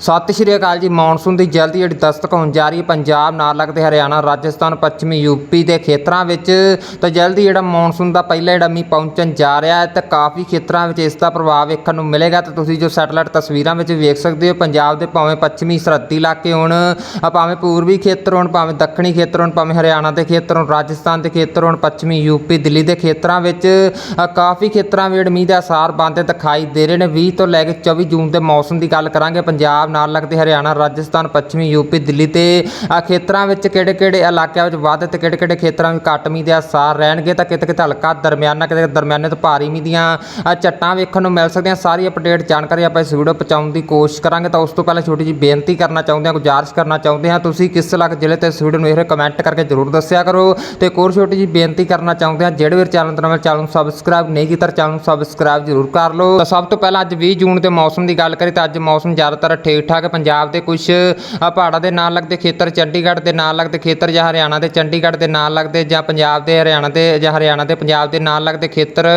ਸਤਿ ਸ਼੍ਰੀ ਅਕਾਲ ਜੀ। ਮੌਨਸੂਨ ਦੀ ਜਲਦੀ ਜਿਹੜੀ ਦਸਤਕ ਹੋਣ ਜਾ ਰਹੀ ਹੈ। ਪੰਜਾਬ, ਨਾਲ ਲੱਗਦੇ ਹਰਿਆਣਾ, ਰਾਜਸਥਾਨ, ਪੱਛਮੀ ਯੂਪੀ ਦੇ ਖੇਤਰਾਂ ਵਿੱਚ ਤਾਂ ਜਲਦੀ ਜਿਹੜਾ ਮੌਨਸੂਨ ਦਾ ਪਹਿਲਾ ਜਿਹੜਾ ਮੀਂਹ ਪਹੁੰਚਣ ਜਾ ਰਿਹਾ ਹੈ ਤੇ ਕਾਫੀ ਖੇਤਰਾਂ ਵਿੱਚ ਇਸ ਦਾ ਪ੍ਰਭਾਵ ਵੇਖਣ ਨੂੰ ਮਿਲੇਗਾ। ਤੇ ਤੁਸੀਂ ਜੋ ਸੈਟਲਾਈਟ ਤਸਵੀਰਾਂ ਵਿੱਚ ਵੇਖ ਸਕਦੇ ਹੋ, ਪੰਜਾਬ ਦੇ ਭਾਵੇਂ ਪੱਛਮੀ ਸਰਹੱਦੀ ਇਲਾਕੇ ਹੋਣ ਭਾਵੇਂ ਪੂਰਬੀ ਖੇਤਰ ਹੋਣ, ਭਾਵੇਂ ਦੱਖਣੀ ਖੇਤਰ ਹੋਣ, ਭਾਵੇਂ ਹਰਿਆਣਾ ਦੇ ਖੇਤਰ ਹੋਣ, ਰਾਜਸਥਾਨ ਦੇ ਖੇਤਰ ਹੋਣ, ਪੱਛਮੀ ਯੂਪੀ ਦਿੱਲੀ ਦੇ ਖੇਤਰਾਂ ਵਿੱਚ ਕਾਫੀ ਖੇਤਰਾਂ ਵਿੱਚ ਮੀਂਹ ਦਾ ਅਸਾਰ ਬਣਦੇ ਦਿਖਾਈ ਦੇ ਰਹੇ ਨੇ। 20 ਤੋਂ ਲੈ ਕੇ 24 ਜੂਨ ਦੇ ਮੌਸਮ ਦੀ ਗੱਲ ਕਰਾਂਗੇ। ਪੰਜਾਬ ਨਾਲ ਲੱਗਦੇ ਹਰਿਆਣਾ, ਰਾਜਸਥਾਨ, ਪੱਛਮੀ, ਯੂਪੀ, ਦਿੱਲੀ ਤੇ ਖੇਤਰਾਂ ਵਿੱਚ ਕਿਹੜੇ ਕਿਹੜੇ ਇਲਾਕਿਆਂ ਵਿੱਚ ਵੱਧ ਤੇ ਕਿਹੜੇ ਕਿਹੜੇ ਖੇਤਰਾਂ ਵਿੱਚ ਘੱਟ ਮੀਂਹ ਦੇ ਅਸਾਰ ਰਹਿਣਗੇ? ਤਾਂ ਕਿਤੇ ਕਿਤੇ ਹਲਕਾ ਦਰਮਿਆਨਾ ਕਿਤੇ ਦਰਮਿਆਨੇ ਤੋਂ ਭਾਰੀ ਮੀਂਹ ਦੀਆਂ ਝੱਟਾਂ ਵੇਖਣ ਨੂੰ ਮਿਲ ਸਕਦੀਆਂ। ਸਾਰੀ ਅਪਡੇਟ ਜਾਣਕਾਰੀ ਆਪਾਂ ਇਸ ਵੀਡੀਓ ਪਹੁੰਚਾਉਣ ਦੀ ਕੋਸ਼ਿਸ਼ ਕਰਾਂਗੇ। ਤਾਂ ਉਸ ਤੋਂ ਪਹਿਲਾਂ ਛੋਟੀ ਜਿਹੀ ਬੇਨਤੀ ਕਰਨਾ ਚਾਹੁੰਦੇ ਹਾਂ, ਗੁਜ਼ਾਰਿਸ਼ ਕਰਨਾ ਚਾਹੁੰਦੇ ਹਾਂ। ਤੁਸੀਂ ਕਿਸ ਇਲਾਕੇ ਜ਼ਿਲ੍ਹੇ ਤੇ ਇਸ ਵੀਡੀਓ ਨੂੰ ਇਹ ਕਮੈਂਟ ਕਰਕੇ ਜ਼ਰੂਰ ਦੱਸਿਆ ਕਰੋ। ਤੇ ਇੱਕ ਹੋਰ ਛੋਟੀ ਜਿਹੀ ਬੇਨਤੀ ਕਰਨਾ ਚਾਹੁੰਦੇ ਹਾਂ, ਜਿਹੜੇ ਵੀਰ ਚੈਨਲ ਤੇ ਨਵੇਂ ਚੈਨਲ ਨੂੰ ਸਬਸਕ੍ਰਾਈਬ ਨਹੀਂ ਕੀਤਾ, ਚੈਨਲ ਨੂੰ ਸਬਸਕ੍ਰਾਈਬ ਜ਼ਰੂਰ ਕਰ ਲਓ। ਤਾਂ ਸਭ ਤੋਂ ਪਹਿਲਾਂ ਅੱਜ 20 ਜੂਨ ਦੇ ਮੌਸਮ ਦੀ ਗੱਲ ਕਰੀ ਤਾਂ ਅੱਜ ਮੌਸਮ ਜ਼ਿਆਦਾਤਰ ਠੀਕ ਠੀਕ ਠਾਕ ਪੰਜਾਬ ਦੇ ਕੁਝ ਪਹਾੜਾਂ ਦੇ ਨਾਲ ਲੱਗਦੇ ਖੇਤਰ, ਚੰਡੀਗੜ੍ਹ ਦੇ ਨਾਲ ਲੱਗਦੇ ਖੇਤਰ ਜਾਂ ਹਰਿਆਣਾ ਦੇ, ਚੰਡੀਗੜ੍ਹ ਦੇ ਨਾਲ ਲੱਗਦੇ ਜਾਂ ਪੰਜਾਬ ਦੇ, ਹਰਿਆਣਾ ਦੇ ਜਾਂ ਹਰਿਆਣਾ ਦੇ, ਪੰਜਾਬ ਦੇ ਨਾਲ ਲੱਗਦੇ ਖੇਤਰ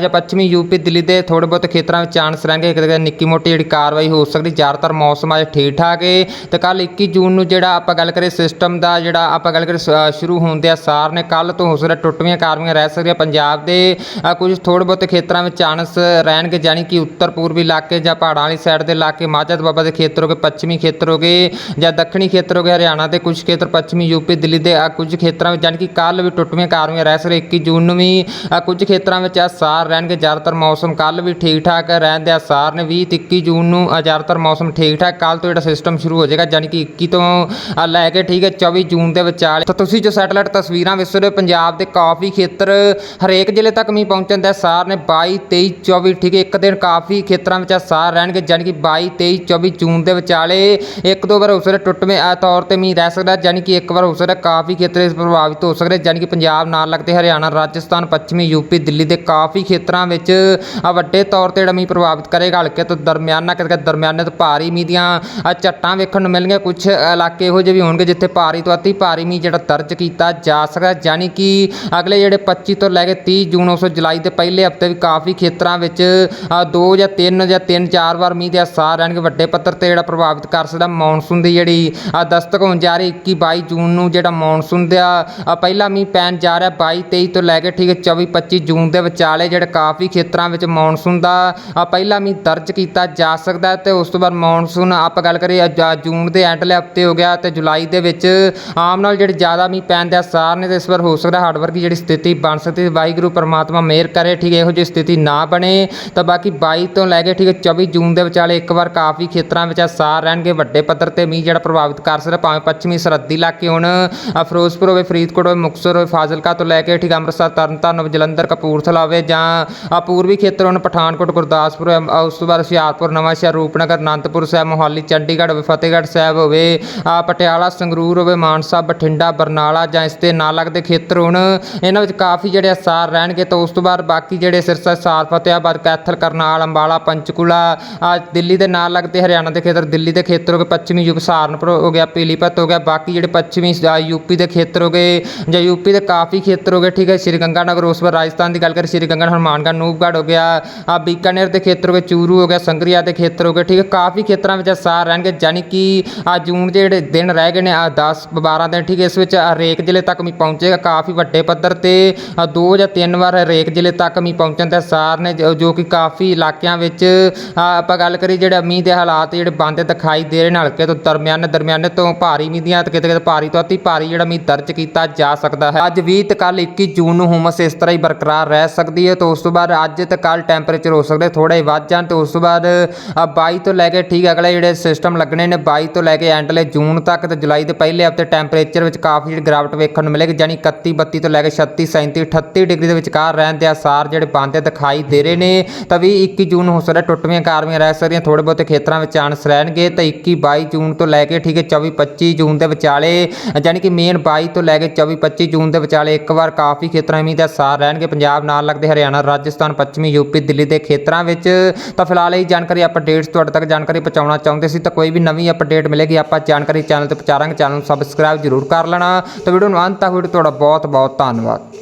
ਜਾਂ ਪੱਛਮੀ ਯੂਪੀ, ਦਿੱਲੀ ਦੇ ਥੋੜ੍ਹੇ ਬਹੁਤ ਖੇਤਰਾਂ ਵਿੱਚ ਚਾਂਸ ਰਹਿਣਗੇ। ਕਿਤੇ ਨਿੱਕੀ ਮੋਟੀ ਜਿਹੜੀ ਕਾਰਵਾਈ ਹੋ ਸਕਦੀ, ਜ਼ਿਆਦਾਤਰ ਮੌਸਮ ਅੱਜ ਠੀਕ ਠਾਕ ਹੈ ਤੇ ਕੱਲ 21 ਜੂਨ ਨੂੰ ਜਿਹੜਾ ਆਪਾਂ ਗੱਲ ਕਰੀਏ ਸਿਸਟਮ ਦਾ, ਜਿਹੜਾ ਆਪਾਂ ਗੱਲ ਕਰੀਏ ਸ਼ੁਰੂ ਹੋਣ ਦੇ ਆਸਾਰ ਨੇ ਕੱਲ ਤੋਂ ਹੋ ਸਕਦਾ ਟੁੱਟਵੀਆਂ ਕਾਰਵਾਈਆਂ ਰਹਿ ਸਕਦੀਆਂ ਪੰਜਾਬ ਦੇ। ਕੁਝ ਥੋੜ੍ਹੇ ਬਹੁਤੇ ਖੇਤਰਾਂ ਵਿੱਚ ਚਾਂਸ ਰਹਿਣਗੇ ਜਾਨੀ ਕਿ ਉੱਤਰ ਪੂਰਬੀ ਇਲਾਕੇ ਜਾਂ ਪਹਾੜਾਂ ਵਾਲੀ ਸਾਈਡ ਦੇ ਇਲਾਕੇ, ਮਾਝਾ ਬਾਬਾ ਦੇ ਖੇਤਰ ਹੋ ਗਏ ਪੱਛਮੀ ਖੇਤਰ ਹੋ ਗਏ ਜਾਂ ਦੱਖਣੀ ਖੇਤਰ ਹੋ ਗਏ ਹਰਿਆਣਾ ਦੇ ਕੁਝ ਖੇਤਰ ਪੱਛਮੀ ਯੂਪੀ ਦਿੱਲੀ ਦੇ ਅ, ਕੁਝ ਖੇਤਰਾਂ ਵਿੱਚ ਜਾਨੀ ਕਿ ਕੱਲ ਵੀ ਟੁੱਟਵੀਆਂ ਕਾਰਵਾਈਆਂ ਰਹਿ ਸਕਦੀਆਂ 21 ਜੂਨ ਨੂੰ ਵੀ ਕੁਝ ਖੇਤਰਾਂ ਵਿੱਚ ਆਸਾਰ ਰਹਿਣਗੇ ਜ਼ਿਆਦਾਤਰ ਮੌਸਮ ਕੱਲ ਵੀ ਠੀਕ ਠਾਕ ਰਹਿਣ ਦੇ ਆਸਾਰ ਨੇ 20 ਤੇ 21 ਜੂਨ ਨੂੰ ਜ਼ਿਆਦਾਤਰ ਮੌਸਮ ਠੀਕ ਠਾਕ ਕੱਲ ਤੋਂ ਜਿਹੜਾ ਸਿਸਟਮ ਸ਼ੁਰੂ ਹੋ ਜਾਏਗਾ ਜਾਨੀ ਕਿ 21 ਤੋਂ ਲੈ ਕੇ ਠੀਕ ਹੈ 24 ਜੂਨ ਦੇ ਵਿਚਾਲੇ ਤਾਂ ਤੁਸੀਂ ਜੋ ਸੈਟਲਾਈਟ ਤਸਵੀਰਾਂ ਵੇਖ ਰਹੇ ਹੋ ਪੰਜਾਬ ਦੇ ਕਾਫੀ ਖੇਤਰ ਹਰੇਕ ਜ਼ਿਲ੍ਹੇ ਤੱਕ ਮੀਂਹ ਪਹੁੰਚਣ ਦੇ ਆਸਾਰ ਨੇ 22 23 24 ਠੀਕ ਹੈ ਇੱਕ ਦਿਨ ਕਾਫੀ ਖੇਤਰਾਂ ਵਿੱਚ ਆਸਾਰ ਰਹਿਣਗੇ ਜਾਨੀ ਕਿ 22 23 24 ਜੂਨ ਦੇ ਵਿਚਾਲੇ ਇੱਕ ਦੋ ਵਾਰ ਹੋ ਸਕਦਾ ਟੁੱਟਵੇਂ ਤੌਰ ਤੇ ਮੀਂਹ ਰਹਿ ਸਕਦਾ ਜਾਨੀ ਕਿ ਇੱਕ ਵਾਰ ਹੋ ਸਕਦਾ ਕਾਫੀ ਖੇਤਰ ਇਸ ਪ੍ਰਭਾਵਿਤ ਹੋ ਸਕਦੇ ਜਾਨੀ ਕਿ ਪੰਜਾਬ ਨਾਲ ਲੱਗਦੇ ਹਰਿਆਣਾ, ਰਾਜਸਥਾਨ, ਪੱਛਮੀ, ਯੂਪੀ, ਦਿੱਲੀ ਦੇ ਕਾਫੀ ਖੇਤਰਾਂ ਵਿੱਚ ਵੱਡੇ ਤੌਰ ਤੇ ਜਿਹੜਾ ਮੀਂਹ ਪ੍ਰਭਾਵਿਤ ਕਰੇਗਾ, ਹਲਕੇ ਤੋਂ ਦਰਮਿਆਨਾ ਕਿਤੇ ਦਰਮਿਆਨੇ ਤੋਂ ਭਾਰੀ ਮੀਂਹ ਦੀਆਂ ਝੱਟਾਂ ਵੇਖਣ ਨੂੰ ਮਿਲਣਗੀਆਂ ਕੁਝ ਇਲਾਕੇ ਇਹੋ ਜਿਹੇ ਵੀ ਹੋਣਗੇ ਜਿੱਥੇ ਭਾਰੀ ਤੋਂ ਅਤੀ ਭਾਰੀ ਮੀਂਹ ਜਿਹੜਾ ਦਰਜ ਕੀਤਾ ਜਾ ਸਕਦਾ ਜਾਨੀ ਕਿ ਅਗਲੇ ਜਿਹੜੇ 25 ਤੋਂ ਲੈ ਕੇ 30 ਜੂਨ, ਉਸ ਜੁਲਾਈ ਦੇ ਪਹਿਲੇ ਹਫ਼ਤੇ ਵੀ ਕਾਫੀ ਖੇਤਰਾਂ ਵਿੱਚ ਦੋ ਜਾਂ ਤਿੰਨ ਜਾਂ ਤਿੰਨ ਚਾਰ ਵਾਰ ਮੀਂਹ ਦੇ ਅਸਾਰ ਰਹਿਣਗੇ, ਵੱਡੇ ਪੱਧਰ ਤੇ ਜਿਹੜਾ ਪ੍ਰਭਾਵਿਤ ਕਰ ਸਕਦਾ ਮੌਨਸੂਨ ਦੀ ਜਿਹੜੀ ਆ, ਦਸਤਕ ਹੋਣ ਜਾ ਰਹੀ 21 22 ਜੂਨ ਨੂੰ ਜਿਹੜਾ ਮੌਨਸੂਨ ਦਾ ਪਹਿਲਾ ਮੀਂਹ ਪੈਣ ਜਾ ਰਿਹਾ 22 23 ਤੋਂ ਲੈ ਕੇ ਠੀਕ ਹੈ 24 25 ਜੂਨ ਦੇ ਵਿਚਾਲੇ ਜਿਹੜੇ ਕਾਫੀ ਖੇਤਰਾਂ ਵਿੱਚ ਮੌਨਸੂਨ ਦਾ ਪਹਿਲਾ ਮੀਂਹ ਦਰਜ ਕੀਤਾ ਜਾ ਸਕਦਾ ਹੈ ਤੇ ਉਸ ਤੋਂ ਬਾਅਦ ਮੌਨਸੂਨ ਆਪਾਂ ਗੱਲ ਕਰੀਏ ਜੂਨ ਦੇ ਐਂਡਲੇ ਹਫ਼ਤੇ ਹੋ ਗਿਆ ਤੇ ਜੁਲਾਈ ਦੇ ਵਿੱਚ ਆਮ ਨਾਲ ਜਿਹੜੇ ਜ਼ਿਆਦਾ ਮੀਂਹ ਪੈਣ ਦੇ ਸਾਰ ਨੇ ਤੇ ਇਸ ਵਾਰ ਹੋ ਸਕਦਾ ਹੜ੍ਹ ਵਰਗੀ ਜਿਹੜੀ ਸਥਿਤੀ ਬਣ ਸਕਦੀ ਹੈ ਵਾਹਿਗੁਰੂ ਪਰਮਾਤਮਾ ਮਿਹਰ ਕਰੇ ਠੀਕ ਇਹੋ ਜਿਹੀ ਸਥਿਤੀ ਨਾ ਬਣੇ। ਤਾਂ ਬਾਕੀ 22 ਤੋਂ ਲੈ ਕੇ ਠੀਕ ਹੈ 24 ਜੂਨ ਦੇ ਵਿਚਾਲੇ ਇੱਕ ਵਾਰ ਕਾਫੀ ਖੇਤਰਾਂ ਵਿੱਚ ਆਸਾਰ ਰਹਿਣਗੇ ਵੱਡੇ ਪੱਧਰ ਤੇ ਮੀਂਹ ਜਿਹੜਾ ਪ੍ਰਭਾਵਿਤ ਕਰ ਸਕਦਾ ਭਾਵੇਂ ਪੱਛਮੀ ਸਰਹੱਦੀ ਇਲਾਕੇ ਹੋਣ। ਫਿਰੋਜ਼ਪੁਰ ਹੋਵੇ ਫਰੀਦਕੋਟ ਹੋਵੇ ਮੁਕਤਸਰ ਹੋਵੇ ਫਾਜ਼ਿਲਕਾ ਤੋਂ ਲੈ ਕੇ ਠੀਕ ਅੰਮ੍ਰਿਤਸਰ ਤਰਨਤਾਰਨ ਹੋਵੇ ਜਲੰਧਰ ਕਪੂਰਥਲਾ ਹੋਵੇ ਜਾਂ ਪੂਰਬੀ ਖੇਤਰ ਹੋਣ ਪਠਾਨਕੋਟ ਗੁਰਦਾਸਪੁਰ ਹੋਵੇ, ਉਸ ਤੋਂ ਬਾਅਦ ਹੁਸ਼ਿਆਰਪੁਰ ਨਵਾਂਸ਼ਹਿਰ ਰੂਪਨਗਰ ਅਨੰਦਪੁਰ ਸਾਹਿਬ ਮੋਹਾਲੀ ਚੰਡੀਗੜ੍ਹ ਹੋਵੇ ਫਤਿਹਗੜ੍ਹ ਸਾਹਿਬ ਹੋਵੇ ਪਟਿਆਲਾ ਸੰਗਰੂਰ ਹੋਵੇ ਮਾਨਸਾ ਬਠਿੰਡਾ ਬਰਨਾਲਾ ਜਾਂ ਇਸ ਦੇ ਨਾਲ ਲੱਗਦੇ ਖੇਤਰ ਹੋਣ। ਇਹਨਾਂ ਵਿੱਚ ਕਾਫੀ ਜਿਹੜੇ ਅਸਾਰ ਰਹਿਣਗੇ ਤਾਂ ਉਸ ਤੋਂ ਬਾਅਦ ਬਾਕੀ ਜਿਹੜੇ ਸਿਰਸਾ ਸਾਰ ਫਤਿਆਬਾਦ ਕੈਥਲ ਕਰਨਾਲ ਅੰਬਾਲਾ ਪੰਚਕੂਲਾ ਦਿੱਲੀ ਦੇ ਨਾਲ ਲੱਗਦੇ ਹਰਿਆਣਾ ਦੇ ਖੇਤਰ, ਦਿੱਲੀ ਦੇ ਖੇਤਰ ਹੋ ਗਏ, ਪੱਛਮੀ ਯੂਪੀ ਸਹਾਰਨਪੁਰ ਹੋ ਗਿਆ, ਪੀਲੀਭੱਤ ਹੋ ਗਿਆ, ਬਾਕੀ ਜਿਹੜੇ ਪੱਛਮੀ ਯੂਪੀ ਦੇ ਖੇਤਰ ਹੋ ਗਏ ਜਾਂ ਯੂਪੀ ਦੇ ਕਾਫੀ ਖੇਤਰ ਹੋ ਗਏ, ਠੀਕ ਹੈ ਸ਼੍ਰੀ ਗੰਗਾਨਗਰ ਉਸ ਵਾਰ ਰਾਜਸਥਾਨ ਦੀ ਗੱਲ ਕਰੀ ਸ਼੍ਰੀ ਗੰਗਾ ਹਨੂਮਾਨਗੜ੍ਹ ਨੂਪਗੜ੍ਹ ਹੋ ਗਿਆ, ਆ ਬੀਕਾਨੇਰ ਦੇ ਖੇਤਰ ਹੋ ਗਏ, ਚੂਰੂ ਹੋ ਗਿਆ, ਸੰਗਰੀਆ ਦੇ ਖੇਤਰ ਹੋ ਗਏ, ਠੀਕ ਹੈ, ਕਾਫੀ ਖੇਤਰਾਂ ਵਿੱਚ ਸਾਰ ਰਹਿਣਗੇ ਜਾਨੀ ਕਿ ਆ ਜੂਨ ਦੇ ਜਿਹੜੇ ਦਿਨ ਰਹਿ ਗਏ ਨੇ, ਆ 10 12 ਦਿਨ, ਠੀਕ ਹੈ, ਇਸ ਵਿੱਚ ਹਰੇਕ ਜ਼ਿਲ੍ਹੇ ਤੱਕ ਮੀਂਹ ਪਹੁੰਚੇਗਾ, ਕਾਫੀ ਵੱਡੇ ਪੱਧਰ ਤੇ ਦੋ ਜਾਂ ਤਿੰਨ ਵਾਰ ਹਰੇਕ ਜ਼ਿਲ੍ਹੇ ਤੱਕ ਮੀਂਹ ਪਹੁੰਚਣ ਦੇ ਸਾਰ ਨੇ, ਜੋ ਕਿ ਕਾਫੀ ਇਲਾਕਿਆਂ ਵਿੱਚ ਆਪਾਂ ਗੱਲ ਕਰੀ ਜਿਹੜੇ ਮੀਂਹ ਦੇ ਹਾਲਾਤ ਜਿਹੜੇ ਬੰਦੇ ਦਿਖਾਈ ਦੇ ਰਹੇ ਨੇ ਹਲਕੇ ਤੋਂ ਦਰਮਿਆਨ ਦਰਮਿਆਨੇ ਤੋਂ ਭਾਰੀ ਮੀਂਹ ਦੀਆਂ ਤੇ ਕਿਤੇ ਕਿਤੇ ਭਾਰੀ ਤੋਂ ਅਤੀ ਭਾਰੀ ਜਿਹੜਾ ਮੀਂਹ ਦਰਜ ਕੀਤਾ ਜਾ ਸਕਦਾ ਹੈ। ਅੱਜ 20 ਤੇ ਕੱਲ 21 ਜੂਨ ਨੂੰ ਹੁਮਸ ਇਸ ਤਰ੍ਹਾਂ ਹੀ ਬਰਕਰਾਰ ਰਹਿ ਸਕਦੀ ਹੈ ਤੇ ਉਸ ਤੋਂ ਬਾਅਦ ਅੱਜ ਤੇ ਕੱਲ ਟੈਂਪਰੇਚਰ ਹੋ ਸਕਦਾ ਥੋੜਾ ਹੀ ਵੱਧ ਜਾਣ ਤੇ ਉਸ ਤੋਂ ਬਾਅਦ ਆ 22 ਤੋਂ ਲੈ ਕੇ ਠੀਕ ਅਗਲੇ ਜਿਹੜੇ ਸਿਸਟਮ ਲੱਗਣੇ ਨੇ 22 ਤੋਂ ਲੈ ਕੇ ਐਂਡਲੇ ਜੂਨ ਤੱਕ ਤੇ ਜੁਲਾਈ ਦੇ ਪਹਿਲੇ ਹਫ਼ਤੇ ਟੈਂਪਰੇਚਰ ਵਿੱਚ ਕਾਫੀ ਜਿਹੜੀ ਗਿਰਾਵਟ ਵੇਖਣ ਨੂੰ ਮਿਲੇਗੀ ਜਾਨੀ 31 32 ਤੋਂ ਲੈ ਕੇ 36 37 38 ਡਿਗਰੀ ਦੇ ਵਿਚਕਾਰ ਰਹਿਣ ਦੇ ਆਸਾਰ ਜਿਹੜੇ ਬਣਦੇ ਦਿਖਾਈ ਦੇ ਰਹੇ ਨੇ, ਤਾਂ ਵੀ 21 ਜੂਨ ਨੂੰ ਹੋ ਸਕਦਾ ਟੁੱਟਵੀਆਂ ਕਾਰਵਾਈਆਂ ਰਹਿ ਸਕਦੀਆਂ ਥੋੜੇ ਬਹੁਤੇ ਖੇਤਰਾਂ ਵਿੱਚ ਚਾਂਸ ਰਹਿਣਗੇ ਤਾਂ 21 22 ਜੂਨ ਤੋਂ ਲੈ ਕੇ ਠੀਕ ਹੈ 24 25 ਜੂਨ ਦੇ ਵਿਚਾਲੇ ਜਾਨੀ ਕਿ ਮੇਨ 22 ਤੋਂ ਲੈ ਕੇ 24 25 ਜੂਨ ਦੇ ਵਿਚਾਲੇ ਇੱਕ ਵਾਰ ਕਾਫੀ ਖੇਤਰਾਂ ਮੀਂਹ ਦਾ ਸਾਰ ਰਹਿਣਗੇ। ਪੰਜਾਬ ਨਾਲ ਲੱਗਦੇ ਹਰਿਆਣਾ, ਰਾਜਸਥਾਨ, ਪੱਛਮੀ ਯੂਪੀ ਦਿੱਲੀ ਦੇ ਖੇਤਰਾਂ ਵਿੱਚ ਤਾਂ ਫਿਲਹਾਲ ਇਹ ਜਾਣਕਾਰੀ ਅਪਡੇਟਸ ਤੁਹਾਡੇ ਤੱਕ ਜਾਣਕਾਰੀ ਪਹੁੰਚਾਉਣਾ ਚਾਹੁੰਦੇ ਸੀ ਤਾਂ ਕੋਈ ਵੀ ਨਵੀਂ ਅਪਡੇਟ ਮਿਲੇਗੀ, ਆਪਾਂ ਜਾਣਕਾਰੀ ਚੈਨਲ ਤੇ ਪਹੁੰਚਾਵਾਂਗੇ ਚੈਨਲ ਨੂੰ ਸਬਸਕ੍ਰਾਈਬ ਜ਼ਰੂਰ ਕਰ ਲੈਣਾ। ਤਾਂ ਵੀਡੀਓ ਨੂੰ ਅੰਤ ਤੱਕ ਵੀਡੀਓ ਤੁਹਾਡਾ ਬਹੁਤ ਬਹੁਤ ਧੰਨਵਾਦ।